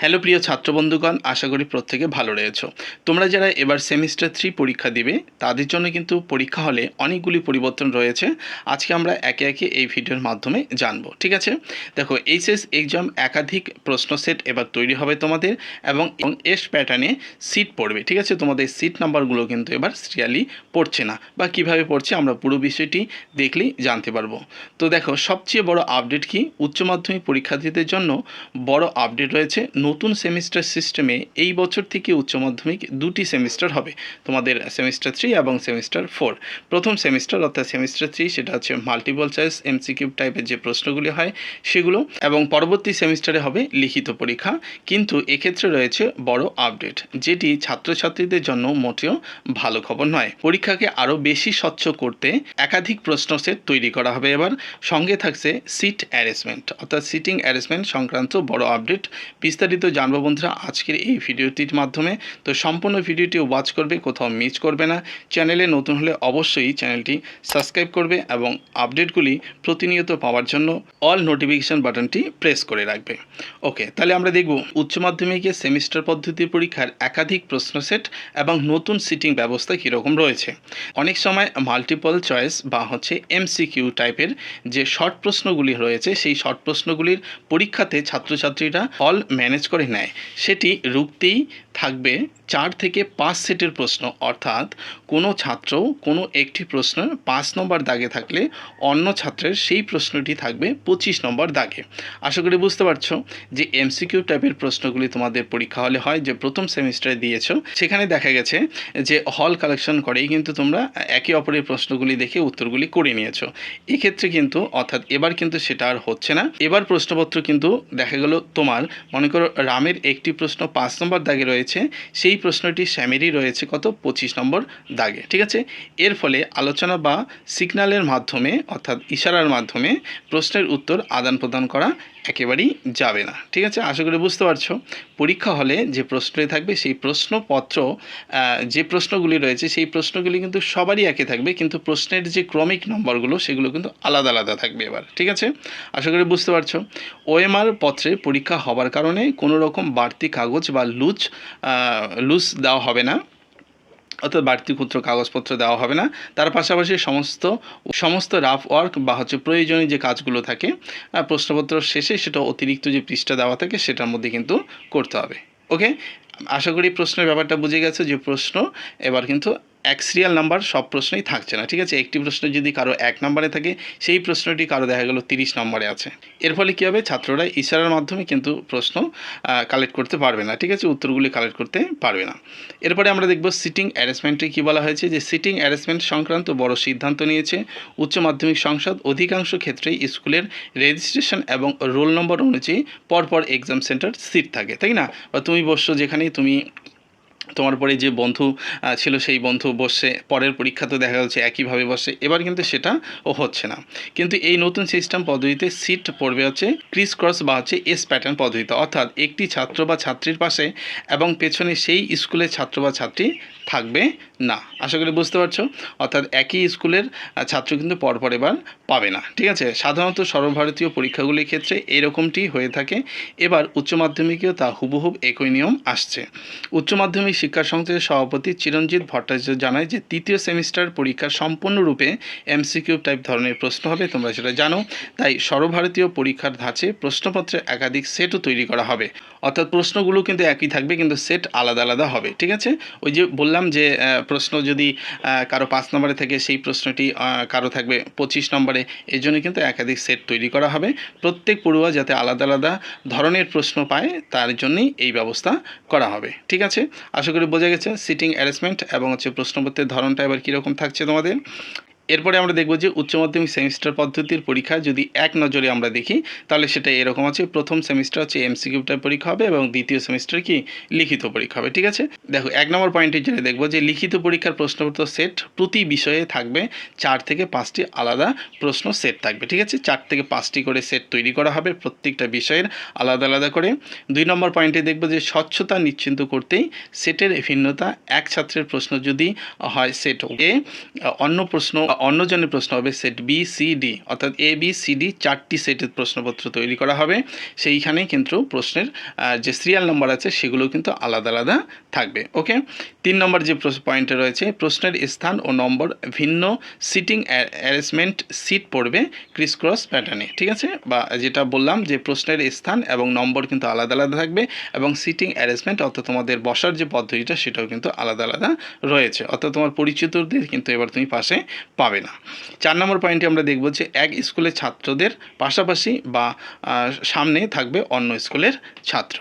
Hello প্রিয় ছাত্র বন্ধুগণ আশা করি প্রত্যেকে ভালো রয়েছো। তোমরা যারা এবার সেমিস্টার থ্রি পরীক্ষা দিবে, তাদের জন্য কিন্তু পরীক্ষা হলে অনেকগুলি পরিবর্তন রয়েছে। আজকে আমরা একে একে এই ভিডিওর মাধ্যমে জানব, ঠিক আছে? দেখো এইচএস এক্সাম একাধিক প্রশ্ন সেট এবার তৈরি হবে তোমাদের এবং এস প্যাটার্নে সিট পড়বে, ঠিক আছে? তোমাদের সিট নাম্বারগুলো কিন্তু এবার সিরিয়ালি পড়ছে না বা কীভাবে পড়ছে আমরা পুরো বিষয়টি দেখলেই জানতে পারব। তো দেখো, সবচেয়ে বড় আপডেট কি? উচ্চ মাধ্যমিক পরীক্ষার্থীদের জন্য বড় আপডেট রয়েছে নতুন সেমিস্টার সিস্টেমে এই বছর থেকে উচ্চ মাধ্যমিক দুটি সেমিস্টার হবে। তোমাদের সেমিস্টার থ্রি এবং সেমিস্টার ফোর। প্রথম সেমিস্টার অর্থাৎ সেমিস্টার থ্রি, সেটা হচ্ছে মাল্টিপল চয়েস এমসিকিউ টাইপের যে প্রশ্নগুলি হয় সেগুলো, এবং পরবর্তী সেমিস্টারে হবে লিখিত পরীক্ষা। কিন্তু এক্ষেত্রে রয়েছে বড় আপডেট যেটি ছাত্রছাত্রীদের জন্য মোটেও ভালো খবর নয়। পরীক্ষাকে আরও বেশি স্বচ্ছ করতে একাধিক প্রশ্ন সেট তৈরি করা হবে এবার। সঙ্গে থাকছে সিট অ্যারেঞ্জমেন্ট অর্থাৎ সিটিং অ্যারেঞ্জমেন্ট সংক্রান্ত বড় আপডেট বিস্তারিত জানব বন্ধুরা আজকের এই ভিডিওটির মাধ্যমে। তো সম্পূর্ণ ভিডিওটি ওয়াচ করবে, কোথাও মিস করবে না। চ্যানেলে নতুন হলে অবশ্যই চ্যানেলটি সাবস্ক্রাইব করবে এবং আপডেটগুলি প্রতিনিয়ত পাওয়ার জন্য অল নোটিফিকেশান বাটনটি প্রেস করে রাখবে। ওকে তাহলে আমরা দেখব উচ্চ মাধ্যমিকের সেমিস্টার পদ্ধতি পরীক্ষার একাধিক প্রশ্ন সেট এবং নতুন সিটিং ব্যবস্থা কীরকম রয়েছে। অনেক সময় মাল্টিপল চয়েস বা হচ্ছে এমসিকিউ টাইপের যে শর্ট প্রশ্নগুলি রয়েছে, সেই শর্ট প্রশ্নগুলির পরীক্ষাতে ছাত্রছাত্রীরা অল ম্যানেজ করে নেয় সেটি রুখতেই থাকবে চার থেকে পাঁচ সেটের প্রশ্ন। অর্থাৎ কোনো ছাত্র কোনো একটি প্রশ্ন পাঁচ নম্বর দাগে থাকলে অন্য ছাত্রের সেই প্রশ্নটি থাকবে পঁচিশ নম্বর দাগে। আশা করি বুঝতে পারছ যে এমসিকিউ টাইপের প্রশ্নগুলি তোমাদের পরীক্ষা হলে হয় যে প্রথম সেমিস্টারে দিয়েছ। সেখানে দেখা গেছে যে হল কালেকশন করেই কিন্তু তোমরা একে অপরের প্রশ্নগুলি দেখে উত্তরগুলি করে নিয়েছো। এক্ষেত্রে কিন্তু, অর্থাৎ এবার কিন্তু সেটা আর হচ্ছে না। এবার প্রশ্নপত্র কিন্তু দেখা গেল তোমার। মনে করো রামের একটি প্রশ্ন পাঁচ নম্বর দাগে রয়েছে, সেই প্রশ্নটি শ্যামেরই রয়েছে কত? পঁচিশ নম্বর দাগে। ঠিক আছে? এর ফলে আলোচনা বা সিগন্যালের মাধ্যমে, অর্থাৎ ইশারার মাধ্যমে প্রশ্নের উত্তর আদান প্রদান করা একেবারেই যাবে না। ঠিক আছে? আশা করি বুঝতে পারছ? পরীক্ষা হলে যে প্রশ্নটি থাকবে, সেই প্রশ্নপত্র যে প্রশ্নগুলি রয়েছে, সেই প্রশ্নগুলি কিন্তু সবারই একে থাকবে, কিন্তু প্রশ্নের যে ক্রমিক নম্বরগুলো, সেগুলো কিন্তু আলাদা আলাদা থাকবে এবার। ঠিক আছে? আশা করি বুঝতে পারছ? ওএমআর পত্রে পরীক্ষা হবার কারণে কোনো রকম বাড়তি কাগজ বা লুজ লুজ দেওয়া হবে না। অর্থাৎ বাড়তি ক্ষুদ্র কাগজপত্র দেওয়া হবে না। তার পাশাপাশি সমস্ত সমস্ত রাফ ওয়ার্ক বা হচ্ছে প্রয়োজনীয় যে কাজগুলো থাকে প্রশ্নপত্র শেষে সেটা অতিরিক্ত যে পৃষ্ঠা দেওয়া থাকে সেটার মধ্যে কিন্তু করতে হবে। ওকে আশা করি প্রশ্নের ব্যাপারটা বুঝে গেছে যে প্রশ্ন, এবার কিন্তু এক সিরিয়াল নাম্বার সব প্রশ্নই থাকছে না, ঠিক আছে? একটি প্রশ্ন যদি কারও এক নম্বরে থাকে, সেই প্রশ্নটি কারও দেখা গেল তিরিশ নম্বরে আছে। এর ফলে কী হবে? ছাত্ররা ইশারার মাধ্যমে কিন্তু প্রশ্ন কালেক্ট করতে পারবে না, ঠিক আছে? উত্তরগুলি কালেক্ট করতে পারবে না। এরপরে আমরা দেখব সিটিং অ্যারেঞ্জমেন্টে কী বলা হয়েছে যে সিটিং অ্যারেঞ্জমেন্ট সংক্রান্ত বড় সিদ্ধান্ত নিয়েছে। উচ্চ মাধ্যমিক সংসদ অধিকাংশ ক্ষেত্রেই স্কুলের রেজিস্ট্রেশন এবং রোল নম্বর অনুযায়ী পরপর এক্সাম সেন্টার সিট থাকে, তাই না? বা তুমি বসছো যেখানেই, তুমি তোমার পরে যে বন্ধু ছিল সেই বন্ধু বসছে পরের পরীক্ষাতে দেখা যাচ্ছে একইভাবে বসে, এবার কিন্তু সেটা ও হচ্ছে না। কিন্তু এই নতুন সিস্টেম পদ্ধতিতে সিট পড়বে হচ্ছে ক্রিস ক্রস বা হচ্ছে এস প্যাটার্ন পদ্ধতিতে। অর্থাৎ একটি ছাত্র বা ছাত্রীর পাশে এবং পেছনে সেই স্কুলের ছাত্র বা ছাত্রী থাকবে না। আশা করি বুঝতে পারছ? অর্থাৎ একই স্কুলের ছাত্র কিন্তু পরপর এবার পাবে না। ঠিক আছে? সাধারণত সর্বভারতীয় পরীক্ষাগুলির ক্ষেত্রে এরকমটি হয়ে থাকে। এবার উচ্চ মাধ্যমিকেও তা হুবহুব একই নিয়ম আসছে। উচ্চ মাধ্যমিক শিক্ষা সংসদের সভাপতি চিরঞ্জিত ভট্টাচার্য জানায় যে তৃতীয় সেমিস্টার পরীক্ষা সম্পূর্ণরূপে এমসিকিউ টাইপ ধরনের প্রশ্ন হবে, তোমরা সেটা জানো। তাই সর্বভারতীয় পরীক্ষার ধাঁচে প্রশ্নপত্রে একাধিক সেটও তৈরি করা হবে। অর্থাৎ প্রশ্নগুলো কিন্তু একই থাকবে, কিন্তু সেট আলাদা আলাদা হবে, ঠিক আছে? ওই যে বললাম যে প্রশ্ন যদি কারও পাঁচ নম্বরে থাকে, সেই প্রশ্নটি কারও থাকবে পঁচিশ নম্বরে। এই জন্য কিন্তু একাধিক সেট তৈরি করা হবে। প্রত্যেক পড়ুয়া যাতে আলাদা আলাদা ধরনের প্রশ্ন পায়, তার জন্যই এই ব্যবস্থা করা হবে, ঠিক আছে? আশা করি বোঝা গেছে সিটিং অ্যারেঞ্জমেন্ট এবং হচ্ছে প্রশ্নপত্রের ধরনটা এবার কীরকম থাকছে তোমাদের। এরপরে আমরা দেখব যে উচ্চ মাধ্যমিক সেমিস্টার পদ্ধতির পরীক্ষা যদি এক নজরে আমরা দেখি, তাহলে সেটা এরকম আছে, প্রথম সেমিস্টার হচ্ছে এমসিকিউ টাইপ পরীক্ষা হবে এবং দ্বিতীয় সেমিস্টার কি লিখিত পরীক্ষা হবে, ঠিক আছে? দেখো, এক নম্বর পয়েন্টের জন্য দেখব যে লিখিত পরীক্ষার প্রশ্নপত্র সেট প্রতি বিষয়ে থাকবে চার থেকে পাঁচটি আলাদা প্রশ্ন সেট থাকবে, ঠিক আছে? চার থেকে পাঁচটি করে সেট তৈরি করা হবে প্রত্যেকটা বিষয়ের আলাদা আলাদা করে। দুই নম্বর পয়েন্টে দেখব যে স্বচ্ছতা নিশ্চিন্ত করতেই সেটের ভিন্নতা, এক ছাত্রের প্রশ্ন যদি হয় সেট এ, অন্য প্রশ্ন অন্য জনের প্রশ্ন হবে সেট বি সি ডি অর্থাৎ এ বি সি ডি চারটি সেটের প্রশ্নপত্র তৈরি করা হবে। সেইখানে কিন্তু প্রশ্নের যে সিরিয়াল নাম্বার আছে সেগুলো কিন্তু আলাদা আলাদা থাকবে ওকে তিন নম্বর যে পয়েন্টে রয়েছে, প্রশ্নের স্থান ও নম্বর ভিন্ন সিটিং অ্যারেঞ্জমেন্ট সিট পড়বে ক্রিস ক্রস প্যাটার্নে ঠিক আছে? বা যেটা বললাম যে প্রশ্নের স্থান এবং নম্বর কিন্তু আলাদা আলাদা থাকবে এবং সিটিং অ্যারেঞ্জমেন্ট অর্থাৎ তোমাদের বসার যে পদ্ধতিটা সেটাও কিন্তু আলাদা আলাদা রয়েছে। অর্থাৎ তোমার পরিচিতদের কিন্তু এবার তুমি পাশে পাবে। না। চার নম্বর পয়েন্টে আমরা দেখব যে এক স্কুলের ছাত্রদের পাশাপাশি বা সামনে থাকবে অন্য স্কুলের ছাত্র।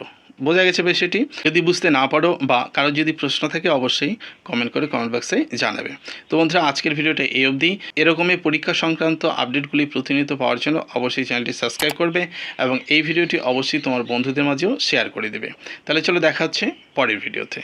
বোঝা গেছে বিষয়টি? যদি বুঝতে না পারো বা কারও যদি প্রশ্ন থাকে, অবশ্যই কমেন্ট করে কমেন্ট বক্সে জানাবে। তো বন্ধুরা, আজকের ভিডিওটা এই অবধি। এরকমই পরীক্ষা সংক্রান্ত আপডেটগুলি প্রতিনিয়ত পাওয়ার জন্য অবশ্যই চ্যানেলটি সাবস্ক্রাইব করবে এবং এই ভিডিওটি অবশ্যই তোমার বন্ধুদের মাঝেও শেয়ার করে দেবে। তাহলে চলো দেখা হচ্ছে পরের ভিডিওতে।